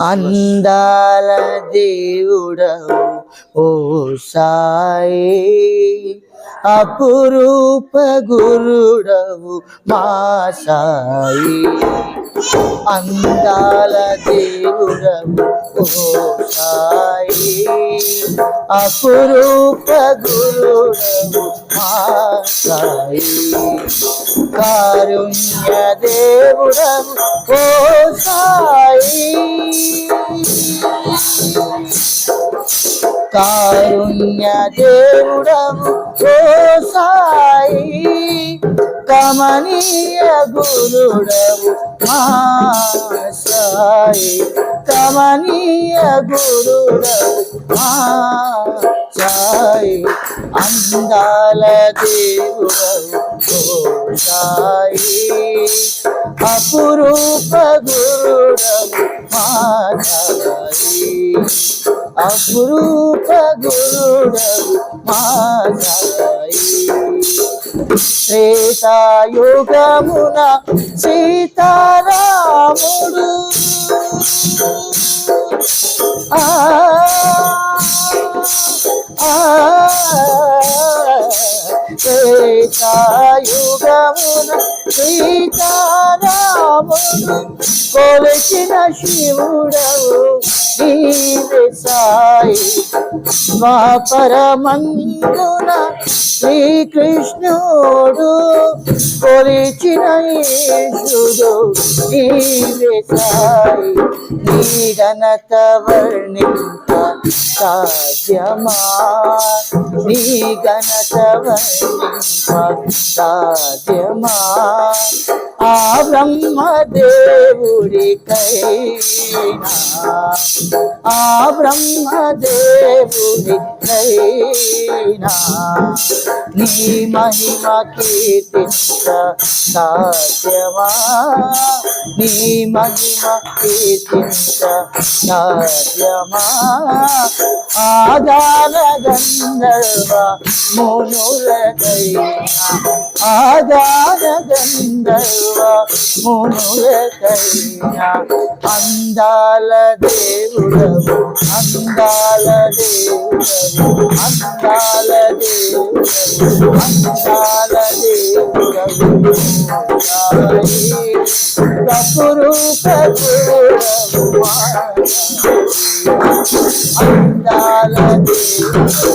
అందాల దేవుడవు ఓ సాయి. అపురూప గురుడవు మా సాయి. అందాల దేవుడవు ఓ సాయి. అపురూప గురుడవు మా సాయి. కారుణ్య దేవుడవు ఓ కారుణ్య దేవుడవు ఓ సాయి కమనీయ గురుడవు మా సాయి కమనీయ గురుడవు మా సాయి అందాల దేవుడవు ఓ సాయి అపురూప గురుడవు మా సాయి అపురూప గురుడవు త్రేతాయుగమున సీతారాముడు. ఆ త్రేతాయుగమున సీతారామును కొలిచిన శివుడవు నీవే సాయి. మా పరమందున శ్రీకృష్ణుడు కొలిచిన ఈశుడు నీవే సాయి. నీ ఘనత వర్ణింప సాధ్యమా నీ ఘనత వర్ణింప సాధ్యమా బ్రహ్మదేవుడికైనా ఆ బ్రహ్మదేవుడికైనా నీ మహిమ కీర్తించ సాధ్యమా నీ మహిమ కీర్తించ సాధ్యమా ఆధార గంధర్వ మునులకైనా ఆధార గంధర్వ మునులకైనా అందాల దేవుడవు అందాల దేవుడవు అందాల దేవుడవు అందాల దేవుడవు కపురూప గురుడవు అందాల దేవుడవు